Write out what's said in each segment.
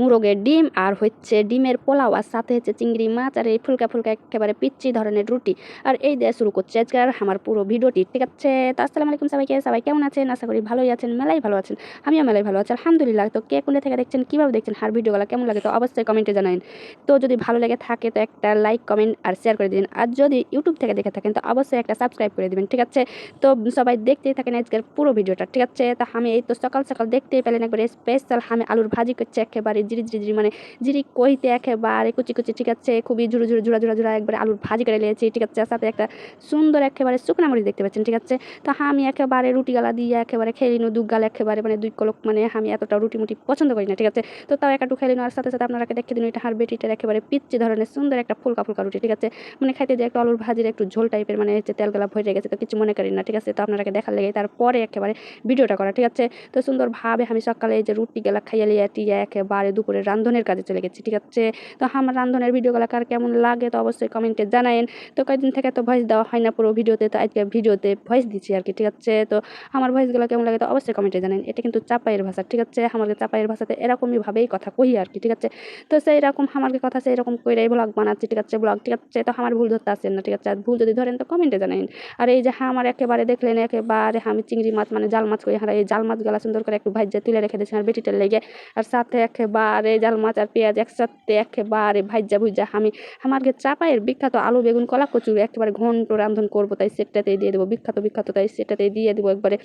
মুরগের ডিম, আর হচ্ছে ডিমের পোলাও, আর সাথে হচ্ছে চিংড়ি মাছ, আর এই ফুলকা ফুলকা একেবারে পিচ্ছি ধরনের রুটি। আর এই দিয়ে শুরু করছে আজকের আমার পুরো ভিডিওটি, ঠিক আছে? তো আসসালামু আলাইকুম সবাইকে, সবাই কেমন আছেন? আশা করি ভালোই আছেন, মেলাই ভালো আছেন, আমিও মেলাই ভালো আছি, আলহামদুলিল্লাহ। তো কে কোনে থেকে দেখছেন, কীভাবে দেখছেন, আর ভিডিওগুলো কেমন লাগে, তো অবশ্যই কমেন্টে জানাবেন তো যদি ভালো লেগে থাকে, তো একটা লাইক, কমেন্ট, আর শেয়ার করে দিন আর যদি ইউটিউব থেকে দেখে থাকেন, তো অবশ্যই একটা সাবস্ক্রাইব করে দিবেন, ঠিক আছে? তো সবাই দেখতেই থাকেন আজকের পুরো ভিডিওটা, ঠিক আছে? তো আমি এই তো সকাল সকাল দেখতেই পেলেন, একবারে স্পেশাল আমি আলুর ভাজি করছে, একেবারে জিরি জিরি জিরি মানে জিরি কইতে একেবারে কুচি কুচি, ঠিক আছে? খুবই ঝুড়ো ঝুড়ো ঝুড়া ঝুড়া ঝুড়া একবারে আলুর ভাজি করে নিয়েছি, ঠিক আছে? সাথে একটা সুন্দর একেবারে শুকনা মরিচ দেখতে পাচ্ছেন, ঠিক আছে? তো আমি একেবারে রুটি গালা দিয়ে একেবারে খেয়ে নিন, দুধ গালা একেবারে মানে দুই কলক মানে আমি এতটা রুটি মুটি পছন্দ করি না, ঠিক আছে? তো তাও একটু খেয়ে নিন, আর সাথে সাথে আপনারা দেখে দিন, এটা হার বেটিটার একেবারে পিচ্ছি ধরনের সুন্দর একটা ফুলকা ফুলকা রুটি, ঠিক আছে? মানে খাইতে যে একটা আলুর ভাজির একটু ঝোল টাইপের মানে হচ্ছে তেল গলা ভরে গেছে, তো কিছু মনে করি না, ঠিক আছে? তো আপনারা দেখার লেগে তারপরে একেবারে ভিডিওটা করা, ঠিক আছে? তো সুন্দরভাবে আমি সকালে যে রুটি গেলা খাইয়ে লিয়া টিয়া একেবারে দুপুরে রান্ধনের কাজে চলে গেছি, ঠিক আছে? তো আমার রান্ধনের ভিডিওগুলো কার কেমন লাগে তো অবশ্যই কমেন্টে জানায়েন। তো কয়েকদিন থেকে তো ভয়েস দেওয়া হয় না পুরো ভিডিওতে, তো আজকে ভিডিওতে ভয়েস দিচ্ছি আর কি, ঠিক আছে? তো আমার ভয়েসগুলো কেমন লাগে তো অবশ্যই কমেন্টে জানেন এটা কিন্তু চাপাইয়ের ভাষা, ঠিক আছে? আমাদের চাপাইয়ের ভাষাতে এরকমই ভাবেই কথা কই আর কি, ঠিক আছে? তো সেই রকম আমাকে কথা সেই রকম কইরাই ব্লগ বানাচ্ছি, ঠিক আছে? ব্লগ ঠিক আছে? তো আমার ভুল ধরতে আসেন না, ঠিক আছে? আর ভুল যদি ধরেন তো কমেন্টে জানাইন আর এই যে আমার একেবারে দেখলেন, একেবারে আমি চিংড়ি মাছ মানে জাল মাছ করি হ্যাঁ এই জাল মাছগুলো সুন্দর করে একটু ভাজ্যা তুলে রেখে দিয়েছি আর বেটিটার লেগে। আর সাথে একেবারে জাল মাছ আর পেঁয়াজ একসাথে একেবারে ভাজ্যা ভুজ্জা আমি আমাকে চাপাইয়ের বিখ্যাত আলু, বেগুন কলা কচুর একেবারে ঘন্ট রান্ধন করব, তাই সেটাতেই দিয়ে দেবো। বিখ্যাত বিখ্যাত, তাই সেটাতেই দিয়ে দেবো একবারে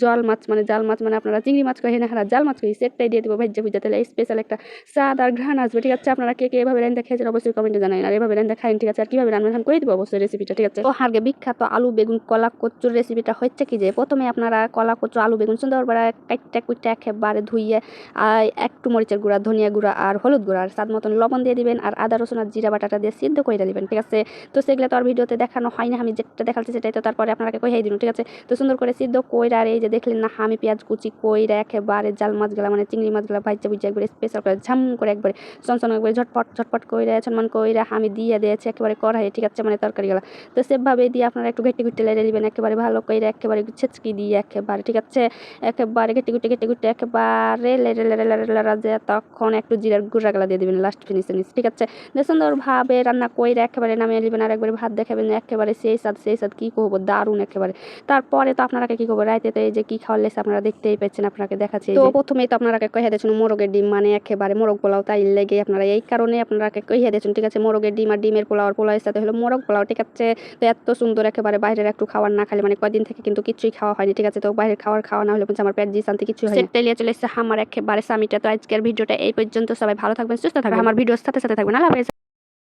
জল মাছ মানে জাল মাছ মানে আপনারা চিংড়ি মাছ কহেন হারা জাল মাছ কহি সেটাই দিয়ে দেবো ভাজ্যা ভুজ্জা তাহলে স্পেশাল একটা স্বাদ আর ঘ্রাণ আসবে, ঠিক আছে? আপনারা কে কে এভাবে রান্না খেয়েছেন অবশ্যই কমেন্টে জানাই আর এভাবে রান্না খাইন, ঠিক আছে? আর কীভাবে রান্না করে দেবো অবশ্যই রেসিপিটা ঠিক আছে? ও হারগে বিখ্যাত আলু, বেগুন কলা কচুর রেসিপিটা হচ্ছে কি যে, প্রথমে আপনারা কলা কচু আলু, বেগুন, সুন্দর করে কাইটটা কুইটটা একেবারে ধুইয়ে একটু মরিচের গুঁড়া ধনিয়া গুঁড়া আর হলুদ গুঁড়া আর স্বাদ মতন লবণ দিয়ে দিবেন আর আদা রসুন আর জিরা বাটাটা দিয়ে সিদ্ধ করে দিবেন ঠিক আছে তো সেগুলো তো আর ভিডিওতে দেখানো হয় না আমি যেটা দেখাচ্ছি সেটাই তো তারপরে আপনাকে কইহাই দিন ঠিক আছে তো সুন্দর করে সিদ্ধ কইরা আর এই যে দেখলেন না আমি পেঁয়াজ কুচি কইরা একেবারে জাল মাছগুলা মানে চিংড়ি মাছগুলা ভাজা ভুজা একবারে স্পেশাল করে ঝাম করে একবারে সনসন একবারে ঝটপট ঝটপট কইরা সম্মান কইরা আমি দিয়ে দিয়েছি একেবারে কড়াই ঠিক আছে মানে তরকারিগুলো তো সেভাবে দিয়ে আপনারা একটু ঘেটে ঘুটে লেড়ে দিবেন একেবারে ভালো করে একেবারে ছেচকি দিয়ে একেবারে ঠিক আছে একেবারে ঘেটে ঘুটে ঘেটে ঘুটে একেবারে লেড়ে লেড়ে লেড়ে লেড়া যে তখন একটু জিরার গুঁড়া গলা দিয়ে দিবেন লাস্ট ফিনিশে নিচ ঠিক আছে? সুন্দরভাবে রান্না কইরা একেবারে নামিয়ে নেবেন আর একবারে ভাত দেখাবেন একেবারে সেই স্বাদ সেই স্বাদ কী করব? দারুণ একেবারে। তারপরে তো আপনারা কি করব? রাইতে তো এই যে কী খাওয়ার লেসে আপনারা দেখতেই পাচ্ছেন আপনাকে দেখাচ্ছি তো প্রথমেই তো আপনারা কহিয়া দিয়েছেন মোরগের ডিম মানে একেবারে মোরগ পোলাও তাই লেগে আপনারা এই কারণে আপনারা কহিয়া দিয়েছেন ঠিক আছে? মোরগের ডিম আর ডিমের পোলাও আর পোলাওয়ের সাথে হলো মোরগ পোলাও ঠিক আছে? তো এত সুন্দর একেবারে বাইরের একটু খাবার না খালে মানে কদিন থেকে কিন্তু কিছুই খাওয়া হয়নি ঠিক আছে? তো বাইরের খাওয়ার খাওয়া না হলে আমার পেট জি শান্তি কিছু হয় সেটাই নিয়ে চলে এসেছে আমার একেবারে স্বামীটা। তো আজকের ভিডিওটা এই পর্যন্ত সবাই ভালো থাকবেন সুস্থ থাকবেন আমার ভিডিওর সাথে সাথে থাকবেন। আল্লাহ হাফেজ।